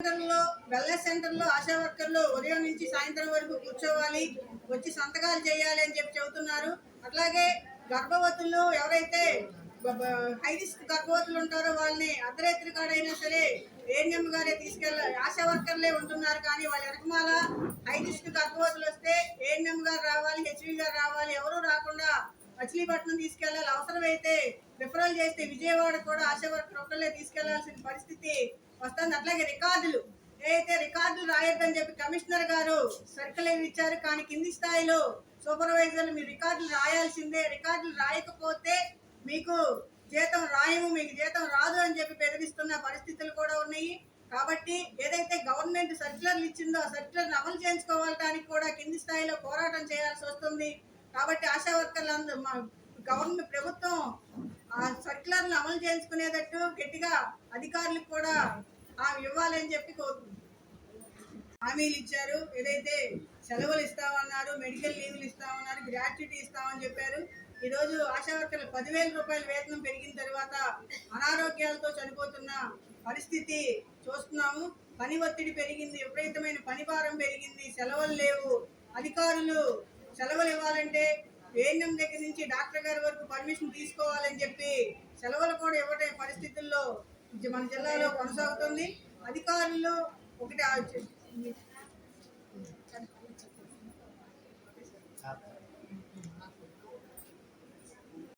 సెంటర్లో వెల్నెస్ సెంటర్లో ఆశా వర్కర్లు ఉదయం నుంచి సాయంత్రం వరకు కూర్చోవాలి వచ్చి సంతకాలు చేయాలి అని చెప్పి చెబుతున్నారు. అట్లాగే గర్భవతులు ఎవరైతే హై రిస్క్ గర్భవతులు ఉంటారో వాళ్ళని అర్ధరాత్రి కాడైనా సరే ఏఎన్ఎం గారే తీసుకెళ్ళ ఆశా వర్కర్లే ఉంటున్నారు కానీ వాళ్ళ వెనకమాల హై రిస్క్ గర్భవతులు వస్తే ఏఎన్ఎం గారు రావాలి హెచ్వి గారు రావాలి ఎవరు రావాలి మచిలీపట్నం తీసుకెళ్ళాలి. అవసరమైతే రిఫరల్ చేస్తే విజయవాడ కూడా ఆశా వర్కర్ ఒక్కళ్ళే తీసుకెళ్ళాల్సిన పరిస్థితి వస్తుంది. అట్లాగే రికార్డులు. ఏదైతే రికార్డులు రాయొద్దని చెప్పి కమిషనర్ గారు సర్కులర్ ఇచ్చారు? కానీ కింది స్థాయిలో సూపర్వైజర్లు మీరు రికార్డులు రాయాల్సిందే. రికార్డులు రాయకపోతే మీకు జీతం రాయము మీకు జీతం రాదు అని చెప్పి బెదిరిస్తున్న పరిస్థితులు కూడా ఉన్నాయి. కాబట్టి ఏదైతే గవర్నమెంట్ సర్క్యులర్లు ఇచ్చిందో ఆ సర్క్యులర్ని అమలు చేయించుకోవటానికి కూడా కింది స్థాయిలో పోరాటం చేయాల్సి వస్తుంది. కాబట్టి ఆశా వర్కర్లు అందరూ గవర్నమెంట్ ప్రభుత్వం ఆ సర్క్యులర్లు అమలు చేయించుకునేటట్టు గట్టిగా అధికారులకు కూడా ఆ ఇవ్వాలని చెప్పి కోరుతుంది హామీలు ఇచ్చారు. ఏదైతే సెలవులు ఇస్తామన్నారు మెడికల్ లీవ్లు ఇస్తామన్నారు గ్రాట్యుటీ ఇస్తామని చెప్పారు. ఈ రోజు ఆశా వర్కర్లు పదివేల రూపాయల వేతనం పెరిగిన తర్వాత అనారోగ్యాలతో చనిపోతున్న పరిస్థితి చూస్తున్నాము. పని ఒత్తిడి పెరిగింది విపరీతమైన పని భారం పెరిగింది సెలవులు లేవు. అధికారులు సెలవులు ఇవ్వాలి ఏఎన్ఎం దగ్గర నుంచి డాక్టర్ గారి వరకు పర్మిషన్ తీసుకోవాలని చెప్పి సెలవులు కూడా ఇవ్వటం పరిస్థితుల్లో మన జిల్లాలో కొనసాగుతుంది. అధికారులు ఒకటి